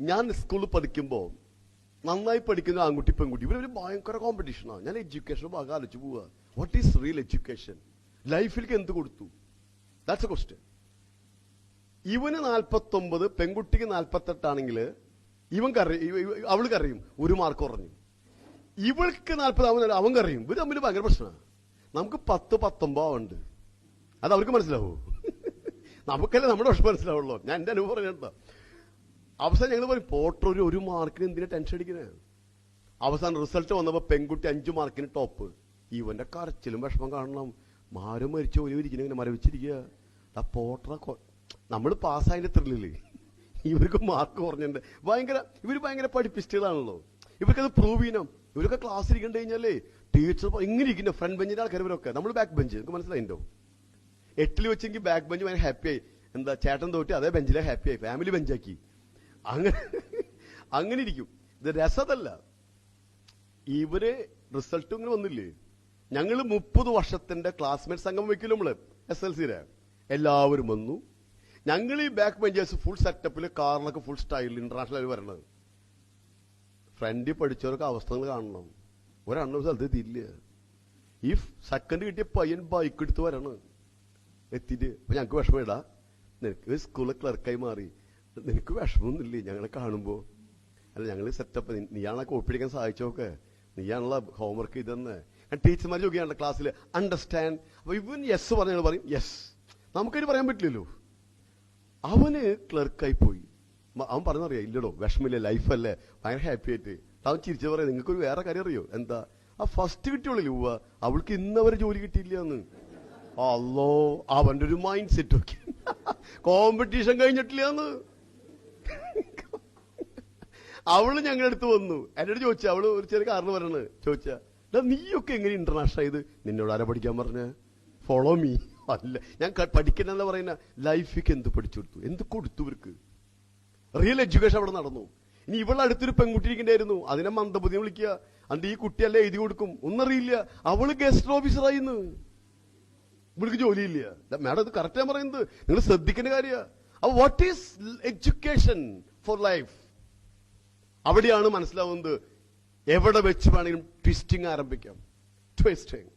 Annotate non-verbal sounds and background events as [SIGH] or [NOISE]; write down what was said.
ഞാൻ സ്കൂളിൽ പഠിക്കുമ്പോൾ നന്നായി പഠിക്കുന്ന ആൺകുട്ടി പെൺകുട്ടി ഇവരൊരു ഭയങ്കര കോമ്പറ്റീഷനാണ് ഞാൻ എഡ്യൂക്കേഷൻ ഭാഗം ആലോചിച്ച് പോവുക വാട്ട് ഈസ് റിയൽ എഡ്യൂക്കേഷൻ ലൈഫിലേക്ക് എന്ത് കൊടുത്തു? ദാറ്റ്സ് എ ക്വസ്റ്റ്യൻ ഇവന് നാൽപ്പത്തൊമ്പത് പെൺകുട്ടിക്ക് നാൽപ്പത്തെട്ടാണെങ്കിൽ ഇവൻ കറിയും അവൾ ഒരു മാർക്ക് കുറഞ്ഞു. ഇവൾക്ക് നാൽപ്പത് അവൻ അവൻ കറിയും ഇവർ തമ്മിൽ ഭയങ്കര പ്രശ്നമാണ് നമുക്ക് പത്ത് പത്തൊമ്പത് ഉണ്ട് അത് അവർക്ക് മനസ്സിലാവൂ? [LAUGHS] നമുക്കല്ലേ നമ്മുടെ പക്ഷെ മനസ്സിലാവുള്ളൂ. ഞാൻ എന്റെ അനുഭവം പറഞ്ഞിട്ടുണ്ടോ? അവസാനം ഞങ്ങൾ പറയും പോട്ടർ ഒരു ഒരു മാർക്കിന് എന്തിനാ ടെൻഷൻ അടിക്കുന്നത് അവസാനം റിസൾട്ട് വന്നപ്പോൾ പെൺകുട്ടി അഞ്ചു മാർക്കിന് ടോപ്പ് ഇവന്റെ കരച്ചിലും വിഷമം കാണണം. മാരും മരിച്ചു ഒരു ഇരിക്കുന്ന ഇങ്ങനെ മരവിച്ചിരിക്കുക. ആ പോട്ടറ നമ്മൾ പാസ്സായതിന്റെ ത്രില്ലിൽ ഇവർക്ക് മാർക്ക് കുറഞ്ഞിട്ടുണ്ട്. ഭയങ്കര ഇവർ ഭയങ്കര പഠിപ്പിസ്റ്റുകളാണല്ലോ. ഇവർക്കത് പ്രൂവ് ചെയ്യണം. ഇവരൊക്കെ ക്ലാസ് ഇരിക്കണ്ട കഴിഞ്ഞാലേ ടീച്ചർ ഇങ്ങനെ ഇരിക്കുന്ന ഫ്രണ്ട് ബെഞ്ചിന്റെ ആൾക്കാർ ഇവരൊക്കെ. നമ്മൾ ബാക്ക് ബെഞ്ച് നിങ്ങൾക്ക് മനസ്സിലായിട്ടോ എട്ടിൽ വെച്ചെങ്കിൽ ബാക്ക് ബെഞ്ച് ഭയങ്കര ഹാപ്പി ആയി. എന്താ ചേട്ടൻ തോറ്റി അതേ ബെഞ്ചിലെ ഹാപ്പി ആയി. ഫാമിലി ബെഞ്ചാക്കി അങ്ങനെ അങ്ങനെ ഇരിക്കും ഇത് രസതല്ല. ഇവർ റിസൾട്ട് ഇങ്ങനെ വന്നില്ലേ? ഞങ്ങൾ മുപ്പത് വർഷത്തിന്റെ ക്ലാസ്മേറ്റ് സംഘം വെക്കില്ല നമ്മൾ? എസ് എൽ സിയിലെ എല്ലാവരും വന്നു. ഞങ്ങൾ ഈ ബാക്ക് ബെഞ്ചേഴ്സ് ഫുൾ സെറ്റപ്പിൽ കാറിലൊക്കെ ഫുൾ സ്റ്റൈലിൽ ഇന്റർനാഷണൽ ആയി വരണത്. ഫ്രണ്ടിൽ പഠിച്ചവർക്ക് അവസ്ഥകൾ കാണണം. ഒരെണ്ണം സ്ഥലത്ത് എത്തിയില്ല ഈ സെക്കൻഡ് കിട്ടിയ പയ്യൻ ബൈക്ക് എടുത്ത് വരണം. എത്തിയിട്ട് അപ്പൊ ഞങ്ങക്ക് വിഷമമിടാ നിനക്ക് സ്കൂളിലെ ക്ലർക്കായി മാറി. നിനക്ക് വിഷമമൊന്നുമില്ലേ ഞങ്ങളെ കാണുമ്പോൾ അല്ല ഞങ്ങൾ സെറ്റപ്പ് നീയാണോ കോപ്പിടിക്കാൻ സഹായിച്ചോക്കെ. നീയാണല്ലോ ഹോംവർക്ക് ഇതെന്ന് ടീച്ചർമാർ ചോദിക്കുകയാണ് ക്ലാസ്സിൽ അണ്ടർസ്റ്റാൻഡ് അപ്പൊ ഇവൻ യെസ് പറഞ്ഞാൽ പറയും. യെസ് നമുക്കതിന് പറയാൻ പറ്റില്ലല്ലോ. അവന് ക്ലർക്കായി പോയി. അവൻ പറഞ്ഞറിയാം ഇല്ലടോ വിഷമില്ല ലൈഫല്ലേ ഭയങ്കര ഹാപ്പി ആയിട്ട്. അവൻ ചിരിച്ചു പറയാം നിങ്ങൾക്കൊരു വേറെ കാര്യം അറിയോ? എന്താ? ആ ഫസ്റ്റ് കിട്ടിയുള്ളൂ ലൂവ അവൾക്ക് ഇന്നവരെ ജോലി കിട്ടിയില്ല എന്ന് അല്ലോ അവന്റെ ഒരു മൈൻഡ് സെറ്റ് ഒക്കെ. [LAUGHS] കോമ്പറ്റീഷൻ കഴിഞ്ഞിട്ടില്ല എന്ന് അവൾ ഞങ്ങളുടെ അടുത്ത് വന്നു. എന്നോട് ചോദിച്ചു അവൾ ഒരു ചെറിയ കാരണം പറയണത് ചോദിച്ചാ "എടാ, നീയൊക്കെ എങ്ങനെ ഇന്റർനാഷണൽ ആയത്? നിന്നോട് ആരാ പഠിക്കാൻ പറഞ്ഞ? ഫോളോ മീ അല്ല ഞാൻ പഠിക്കണമെന്ന് പറയുന്ന? ലൈഫിക്ക് എന്ത് പഠിച്ചു കൊടുത്തു? എന്ത് കൊടുത്തു ഇവർക്ക്? റിയൽ എഡ്യൂക്കേഷൻ അവിടെ നടന്നു. ഇനി ഇവളെ അടുത്തൊരു പെൺകുട്ടി ഇരിക്കണ്ടായിരുന്നു. അതിനെ മന്ദബുദ്ധി വിളിക്കുക. അണ്ട് ഈ കുട്ടിയല്ലേ എഴുതി കൊടുക്കും? ഒന്നറിയില്ല. അവൾ ഗസ്റ്റ് ഓഫീസറായിന്ന് ഇവൾക്ക് ജോലിയില്ല. മാഡം ഇത് കറക്റ്റ് പറയുന്നത്? നിങ്ങൾ ശ്രദ്ധിക്കേണ്ട കാര്യ. What is education for life അവിടെയാണ് മനസ്സിലാവുന്നത് എവിടെ വെച്ച് വേണമെങ്കിലും ട്വിസ്റ്റിംഗ് ആരംഭിക്കാം. ട്വിസ്റ്റിംഗ്